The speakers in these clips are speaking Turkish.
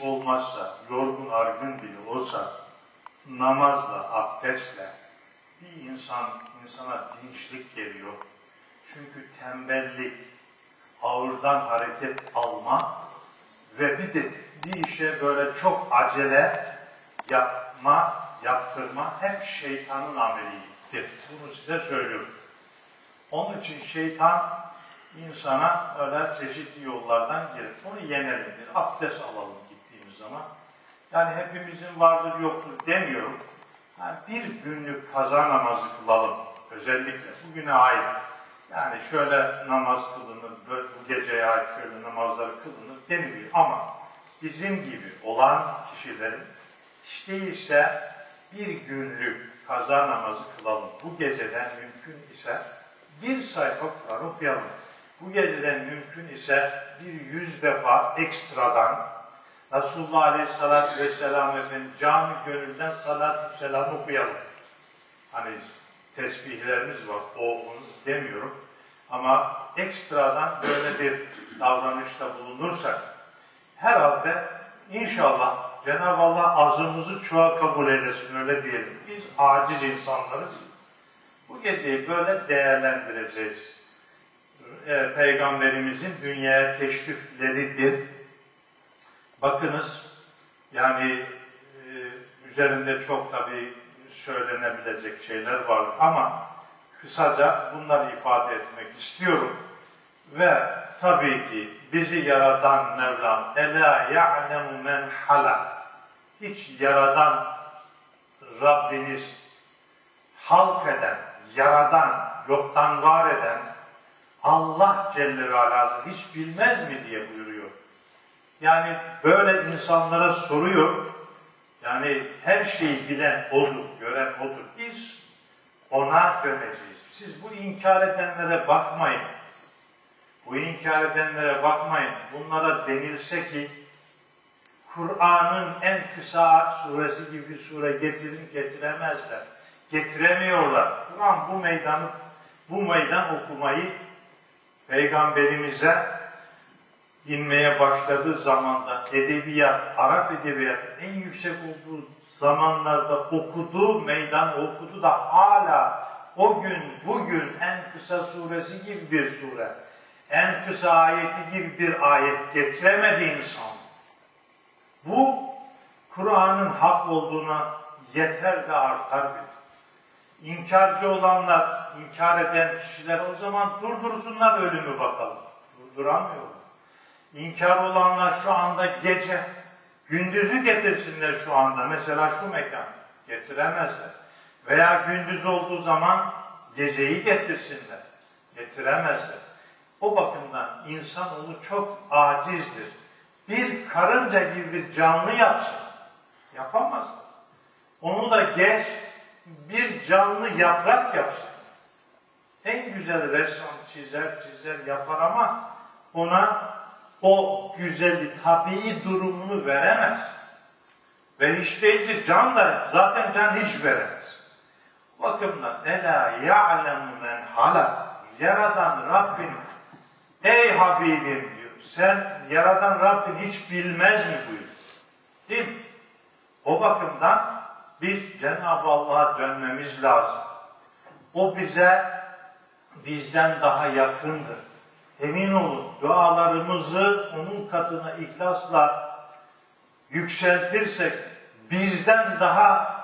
olmazsa yorgun argın bile olsa namazla, abdestle bir insan insana dinçlik geliyor. Çünkü tembellik, ağırdan hareket alma ve bir de bir işe böyle çok acele yapma, yaptırma hep şeytanın ameliydi. Bunu size söylüyorum. Onun için şeytan insana öyle çeşitli yollardan gelir. Onu yenelim diye. Abdest alalım zaman. Yani hepimizin vardır yoktur demiyorum. Yani bir günlük kaza namazı kılalım. Özellikle bugüne ait. Yani şöyle namaz kılınır, bu geceye ait şöyle namazlar kılınır deniliyor. Ama bizim gibi olan kişilerin hiç değilse bir günlük kaza namazı kılalım. Bu geceden mümkün ise bir sayfa Kur'an okuyalım. Bu geceden mümkün ise bir yüz defa ekstradan Resulullah Aleyhisselatü Vesselam Efendimiz cami gönülden salatü selam okuyalım. Hani tesbihlerimiz var, o onu demiyorum. Ama ekstradan böyle bir davranışta bulunursak herhalde inşallah Cenab-ı Allah azımızı çoğa kabul eylesin öyle diyelim. Biz aciz insanlarız. Bu geceyi böyle değerlendireceğiz. E, Peygamberimizin dünyaya teşrifleridir. Bakınız yani e, üzerinde çok tabi söylenebilecek şeyler var ama kısaca bunları ifade etmek istiyorum. Ve tabii ki bizi yaratan Mevlam Ela ya'lemu men hala hiç yaradan Rabbiniz halk eden, yaradan, yoktan var eden Allah Celle ve Ala hiç bilmez mi diye buyuruyor. Yani böyle insanlara soruyor. Yani her şeyi bilen odur, gören odur. Biz ona döneceğiz. Siz bu inkar edenlere bakmayın. Bu inkar edenlere bakmayın. Bunlara denilse ki Kur'an'ın en kısa suresi gibi bir sure getirin getiremezler. Getiremiyorlar. Kur'an bu meydanı bu meydan okumayı peygamberimize inmeye başladığı zamanda edebiyat, Arap edebiyat en yüksek olduğu zamanlarda okudu, meydan okudu da hala o gün, bugün en kısa suresi gibi bir sure, en kısa ayeti gibi bir ayet getiremedi insan. Bu Kur'an'ın hak olduğuna yeter ve artar bir. İnkarcı olanlar, inkar eden kişiler o zaman durdursunlar ölümü bakalım. Durduramıyorlar. İnkar olanlar şu anda gece, gündüzü getirsinler şu anda. Mesela şu mekan getiremezler. Veya gündüz olduğu zaman geceyi getirsinler. Getiremezler. O bakımdan insan onu çok acizdir. Bir karınca gibi bir canlı yapsın. Yapamaz. Onu da geç bir canlı yaprak yapsın. En güzel ressam çizer çizer yapar ama ona o güzelliği, tabii durumunu veremez. Ve işleyici can da zaten can hiç veremez. Bakımdan ela ya'lemu men hala yaradan Rabbin ey Habibim diyor. Sen yaradan Rabbin hiç bilmez mi buyuruyor. Değil mi? O bakımdan biz Cenab-ı Allah'a dönmemiz lazım. O bize bizden daha yakındır. Emin olun dualarımızı onun katına ihlasla yükseltirsek bizden daha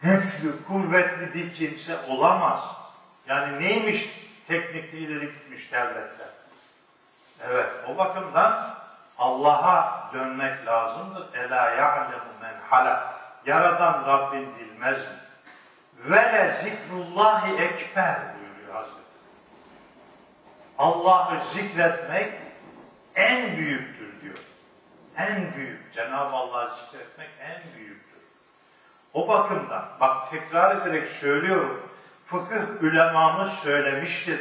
güçlü, kuvvetli bir kimse olamaz. Yani neymiş teknikli ileri gitmiş devletler. Evet o bakımdan Allah'a dönmek lazımdır. Ela ya'lemu men halak. Yaradan Rabbin bilmez mi? Ve le zikrullahi ekber. Allah'ı zikretmek en büyüktür diyor. En büyük. Cenab-ı Allah'ı zikretmek en büyüktür. O bakımdan, bak tekrar ederek söylüyorum, fıkıh ulemamız söylemiştir.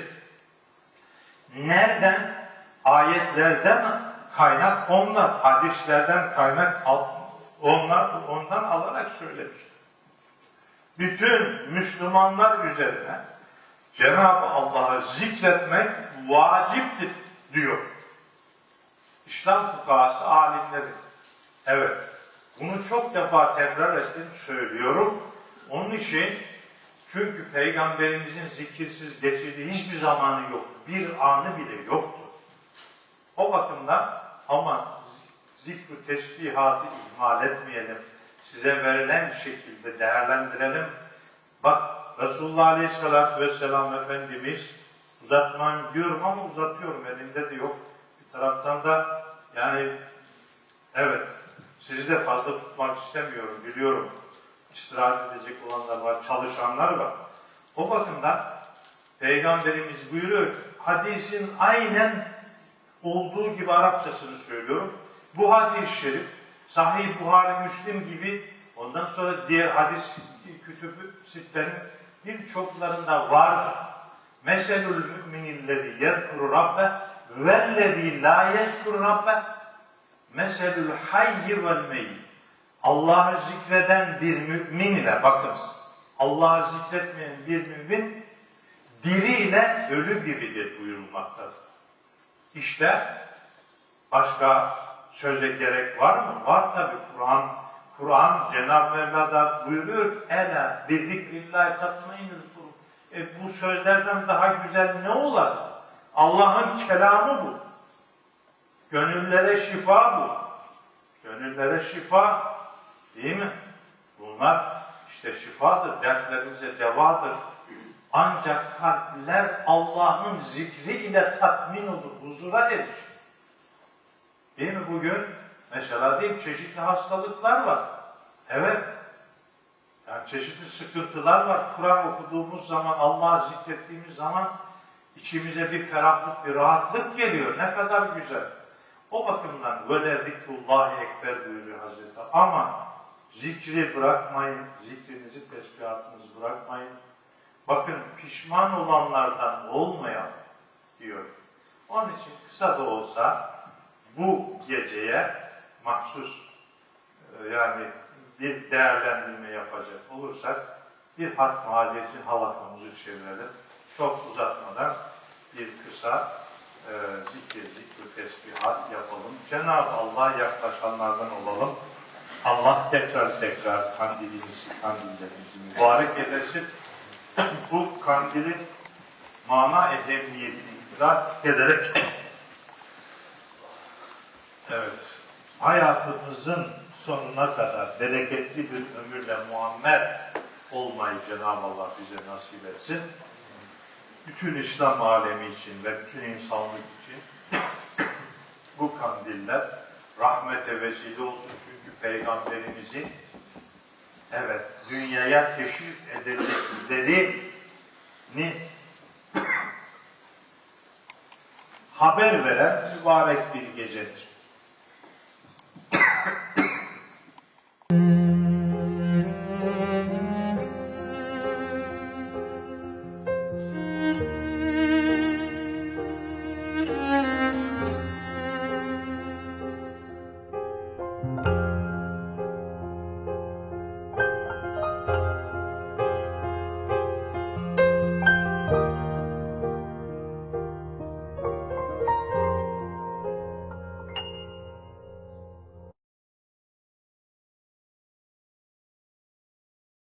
Nereden? Ayetlerden kaynak onlar, hadislerden kaynak onlar ondan alarak söylemiştir. Bütün Müslümanlar üzerine Cenab-ı Allah'ı zikretmek vaciptir diyor. İslam fukahası alimleri. Evet. Bunu çok defa tekrar ettim söylüyorum. Onun için çünkü peygamberimizin zikirsiz geçirdiği hiçbir zamanı yoktu. Bir anı bile yoktu. O bakımdan ama zikru tesbihatı ihmal etmeyelim. Size verilen şekilde değerlendirelim. Bak Resulullah Aleyhisselatü Vesselam Efendimiz uzatman diyorum ama uzatıyorum elimde de yok. Bir taraftan da yani evet sizi de fazla tutmak istemiyorum biliyorum. İstirahat edecek olanlar var, çalışanlar var. O bakımdan Peygamberimiz buyuruyor ki hadisin aynen olduğu gibi Arapçasını söylüyorum. Bu hadis-i şerif Sahih Buhari Müslim gibi ondan sonra diğer hadis kütübü sitlerin birçoklarında vardır. Meselul müminillezi yezkuru rabbe vellezî la yezkuru rabbe meselul hayyi vel meyyit. Allah'ı zikreden bir mümin ile bakınız. Allah'ı zikretmeyen bir mümin diri ile ölü gibidir buyurulmaktadır. İşte başka söze gerek var mı? Var tabi Kur'an. Kur'an Cenab-ı Mevla'da buyuruyor ki Ela bi zikrillahi tatmainul. E bu sözlerden daha güzel ne olar? Allah'ın kelamı bu. Gönüllere şifa bu. Gönüllere şifa değil mi? Bunlar işte şifadır, dertlerimize devadır. Ancak kalpler Allah'ın zikri ile tatmin olur, huzura erişir. Değil mi bugün? Mesela değil çeşitli hastalıklar var. Evet. Yani çeşitli sıkıntılar var. Kur'an okuduğumuz zaman, Allah'ı zikrettiğimiz zaman içimize bir ferahlık, bir rahatlık geliyor. Ne kadar güzel. O bakımdan böyle zikrullahi ekber buyuruyor Hazreti Ama zikri bırakmayın, zikrinizi, tesbihatınızı bırakmayın. Bakın pişman olanlardan olmayalım diyor. Onun için kısa da olsa bu geceye mahsus e, yani bir değerlendirme yapacak olursak bir hatm haceti halakamızı çevirelim. Çok uzatmadan bir kısa e, zikir, zikir, tesbihat yapalım. Cenab-ı Allah yaklaşanlardan olalım. Allah tekrar tekrar kandilimizi, kandillerimizi mübarek eylesin. Bu kandilin mana ehemmiyetini idrak ederek evet hayatımızın sonuna kadar bereketli bir ömürle muammer olmayı Cenab-ı Allah bize nasip etsin. Bütün İslam alemi için ve bütün insanlık için bu kandiller rahmete vesile olsun çünkü peygamberimizin evet dünyaya teşrif edeceklerini haber veren mübarek bir gecedir.